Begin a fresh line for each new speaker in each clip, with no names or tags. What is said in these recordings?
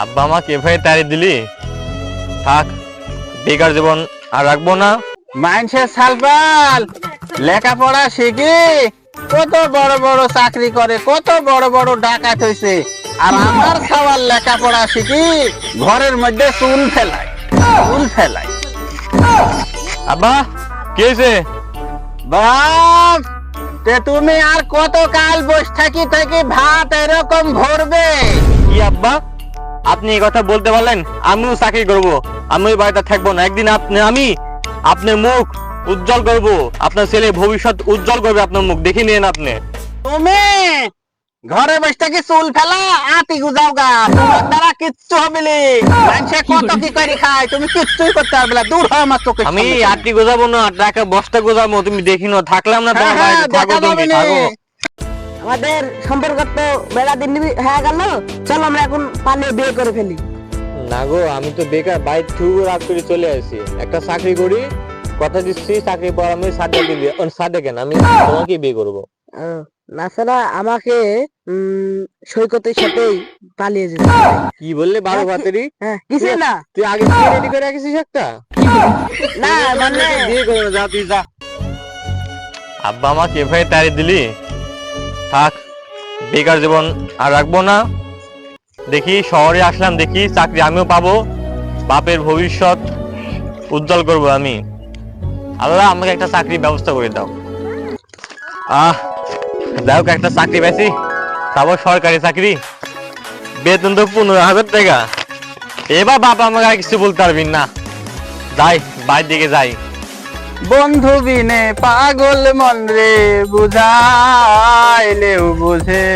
আব্বা আমাকে এভাবে তাড়ি দিলি? থাক বেকার জীবন আর রাখব না।
মানুষের সালপাল লেখাপড়া শিখি কত বড় বড় চাকরি করে কত বড় বড় ডাকাত হয়েছে আর আমার সবার লেখাপড়া শিখি ঘরের মধ্যে চুল ফেলাই চুল ফেলাই।
আব্বা কি হয়েছে
বাপ তে তুমি আর কত কাল বস থাকি থাকি ভাত এরকম ভরবে?
কি আব্বা? আপনি এই কথা বলতে পারলেন আমিও চাকরি করব। আমি ওই বাড়িতে থাকব না। একদিন আপনি আমি আপনার মুখ উজ্জ্বল করব। আপনার ছেলে ভবিষ্যৎ উজ্জ্বল করবে আপনার মুখ। দেখে নিন আপনি।
তুমি ঘরে বসে থাকি চুল ফেলা? আতি গুজাও গা। তোমার দ্বারা কিচ্ছু হবে নি। মানুষে কত কি করে খায়? তুমি কিচ্ছুই করতে পারবে না। দূর হয় আমার চোখের
আমি। আটটি গোজাবো না টাকা বস্তা গুজাবো। তুমি দেখি না থাকলাম না তোমার
হ্যাঁ, হ্যাঁ,
বাড়িতে। থাকো তুমি থাকো।
আমাদের সম্পর্ক তো বেড়া দিন হয়ে গেল চল আমরা এখন পালিয়ে বিয়ে করে ফেলি।
না গো আমি তো বেকার বাইর থেকে রাত করে চলে আসি। একটা চাকরি করি কথা দিচ্ছি চাকরি পর আমি সাদে দিবি। সাদে কেন? আমি তোমাকে বিয়ে করব।
তাছাড়া আমাকে সৈকতের সাথেই পালিয়ে যেতে
কি বললে বারো বাতেরি?
হ্যাঁ কিছু না?
তুই আগে রেডি করে রাখিস একটা?
না মানে
বিয়ে করব যা তুই যা। আব্বা আমাকে এভাবে তাড়ি দিলি? থাক, বেকার জীবন আর রাখব না। দেখি, শহরে আসলাম, দেখি চাকরি আমিও পাবো। বাপের ভবিষ্যৎ উজ্জ্বল করব আমি। আল্লাহ, আমাকে একটা চাকরির ব্যবস্থা করে দাও। আহ, যাই হোক, একটা চাকরি পেয়েছি তারপর সরকারি চাকরি। বেতন তো পনেরো হাজার টাকা। এবার বাবা আমাকে আর কিছু বলতে পারবি না। যাই বাইর দিকে যাই।
বন্ধু বিনে পাগল মন রে বুঝাইলেও বুঝে।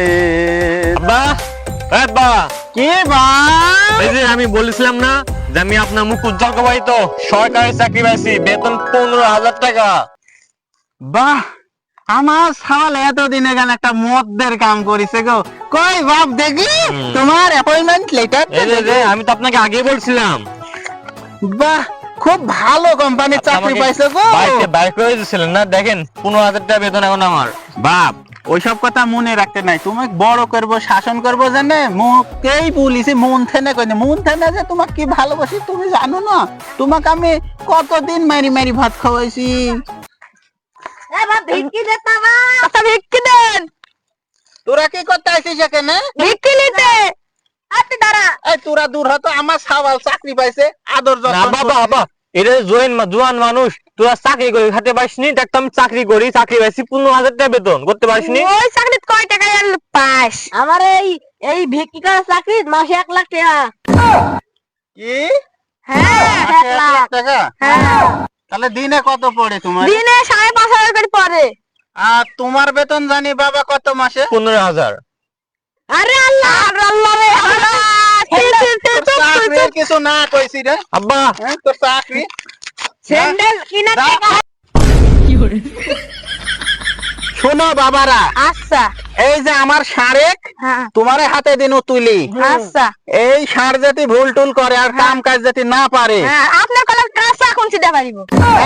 এ
কি বা?
এই যে আমি বলেছিলাম না যে আমি আপনার মুখ উজ্জ্বল করবাই তো সরকারি চাকরি পাইছি বেতন পনেরো হাজার টাকা।
বাহ আমার সাল এতদিন এখানে একটা মদের কাম করিছে গো। কই বাপ দেখি। তোমার অ্যাপয়েন্টমেন্ট লেটার
আমি তো আপনাকে আগে বলছিলাম।
বাহ খুব ভালো কোম্পানির চাকরি
আমাকে
পাইছো গো।
বাড়িতে বাইর করে দিয়েছিলেন না? দেখেন পনেরো হাজার টাকা বেতন এখন আমার।
বাপ ওইসব কথা মনে রাখতে নাই। তুমি বড় করব শাসন করব জানে? মুখেই বলিছি মন থেনে কইনে মন থেনে যে তোমাকে কি ভালোবাসি তুমি জানো না? তোমাকে আমি কতদিন মারি মারি ভাত খাওয়াইছি?
ভিক্ষি দেতা আচ্ছা ভিক্ষি দেন।
তোরা কি করতে আইছিস এখানে?
ভিক্ষি নিতে। আপনি দাঁড়া।
এই তোরা দূর হতো আমার সাওয়াল চাকরি পাইছে আদর
না
যত্ন
বাবা বাবা। এটা জোয়ান জোয়ান মানুষ তোরা চাকরি করে খাতে পারিসনি দেখ তো আমি চাকরি করি চাকরি পাইছি পনেরো হাজার টাকা বেতন করতে পারিসনি?
ওই চাকরি কয় টাকা পাস? আমার এই এই ভিক্ষি করা চাকরি মাসে এক লাখ টাকা।
কি?
হ্যাঁ এক লাখ
টাকা?
হ্যাঁ।
তাহলে দিনে কত পড়ে তোমার?
দিনে সাড়ে পাঁচ হাজার করে পরে
আর তোমার বেতন জানি বাবা কত মাসে?
পনেরো হাজার।
আরে আল্লাহ আল্লাহ রে আল্লাহ।
কিছু না কইছি রে।
আব্বা।
হ্যাঁ, তোর চাকরি?
স্যান্ডেল কিনার
যা।
টাকা
শোনো বাবারা
আচ্ছা।
এই যে আমার সারেক
হ্যাঁ।
তোমার হাতে দিনু তুলি।
আচ্ছা।
এই সার যদি ভুল টুল করে আর কাম কাজ যদি না পারে
হ্যাঁ আপনার কলেজ কাঁচা খুঁজে দেওয়া পারিব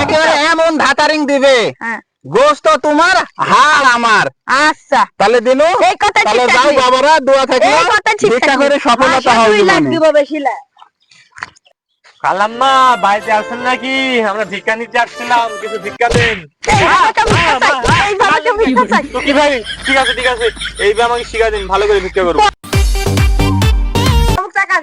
একেবারে এমন ধাতারিং দিবে।
হ্যাঁ।
গোস্ত তোমার হাড় আমার।
আচ্ছা।
তাহলে দিনু
এই কথা
তাহলে যাও বাবারা দোয়া থাকলে।
এই কথা ঠিক
করে সফলতা হবে
দিব বেশি।
কালাম্মা বাড়িতে আসেন নাকি আমরা ভিক্ষা নিতে আসছিলাম কিছু ভিক্ষা দেন কি ভাই ঠিক আছে ঠিক আছে এইবার আমাকে শিখা দিন ভালো করে ভিক্ষা করব
টাকা,